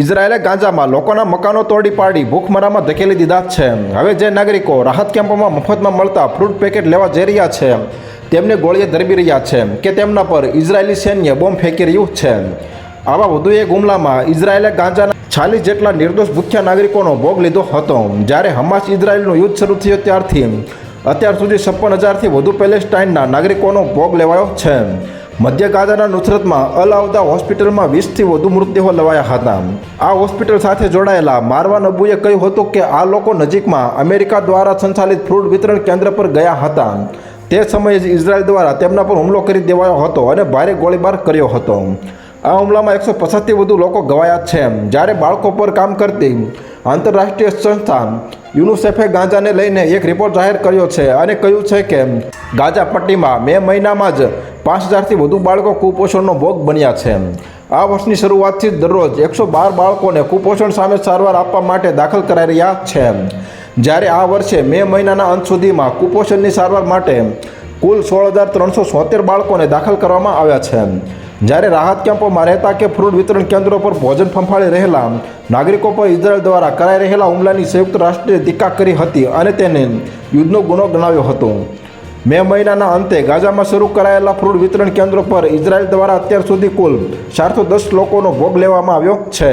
ઇઝરાયેલે ગાંજામાં લોકોના મકાનો તોડી પાડી, ભૂખમરામાં ધકેલી દીધા છે. હવે જે નાગરિકો રાહત કેમ્પોમાં મફતમાં મળતા ફ્રૂટ પેકેટ લેવા જઈ રહ્યા છે, તેમને ગોળીએ ધરબી રહ્યા છે કે તેમના પર ઇઝરાયેલી સૈન્ય બોમ્બ ફેંકી રહ્યું છે. આવા વધુ એક હુમલામાં ઇઝરાયેલે ગાંજાના ચાલીસ જેટલા નિર્દોષ ભૂખ્યા નાગરિકોનો ભોગ લીધો હતો. જ્યારે હમાસ ઇઝરાયેલનું યુદ્ધ શરૂ થયું ત્યારથી, અત્યાર સુધી છપ્પન હજારથી વધુ પેલેસ્ટાઇનના નાગરિકોનો ભોગ લેવાયો છે. મધ્ય ગાઝાના નુસરતમાં અલ આવદા હોસ્પિટલમાં વીસથી વધુ મૃતદેહો લવાયા હતા. આ હોસ્પિટલ સાથે જોડાયેલા મારવા નબુએ કહ્યું હતું કે આ લોકો નજીકમાં અમેરિકા દ્વારા સંચાલિત ફ્રૂટ વિતરણ કેન્દ્ર પર ગયા હતા. તે સમયે જ ઇઝરાયલ દ્વારા તેમના પર હુમલો કરી દેવાયો હતો અને ભારે ગોળીબાર કર્યો હતો. આ હુમલામાં એકસો પચાસથી વધુ લોકો ગવાયા છે. જ્યારે બાળકો પર કામ કરતી આંતરરાષ્ટ્રીય સંસ્થા યુનિસેફે ગાંજાને લઈને એક રિપોર્ટ જાહેર કર્યો છે અને કહ્યું છે કે ગાંજા પટ્ટીમાં મે મહિનામાં જ પાંચ હજારથી વધુ બાળકો કુપોષણનો ભોગ બન્યા છે. આ વર્ષની શરૂઆતથી દરરોજ એકસો બાર બાળકોને કુપોષણ સામે સારવાર આપવા માટે દાખલ કરાઈ રહ્યા છે. જ્યારે આ વર્ષે મે મહિનાના અંત સુધીમાં કુપોષણની સારવાર માટે કુલ સોળ હજાર ત્રણસો સોતેર બાળકોને દાખલ કરવામાં આવ્યા છે. જ્યારે રાહત કેમ્પોમાં રહેતા કે ફ્રૂટ વિતરણ કેન્દ્રો પર ભોજન ફંફાળી રહેલા નાગરિકો પર ઇઝરાયલ દ્વારા કરાઈ રહેલા હુમલાની સંયુક્ત રાષ્ટ્રે ટીકા કરી હતી અને તેને યુદ્ધનો ગુનો ગણાવ્યો હતો. મે મહિનાના અંતે ગાઝામાં શરૂ કરાયેલા ફ્રૂટ વિતરણ કેન્દ્રો પર ઇઝરાયલ દ્વારા અત્યાર સુધી કુલ ચારસો દસ લોકોનો ભોગ લેવામાં આવ્યો છે.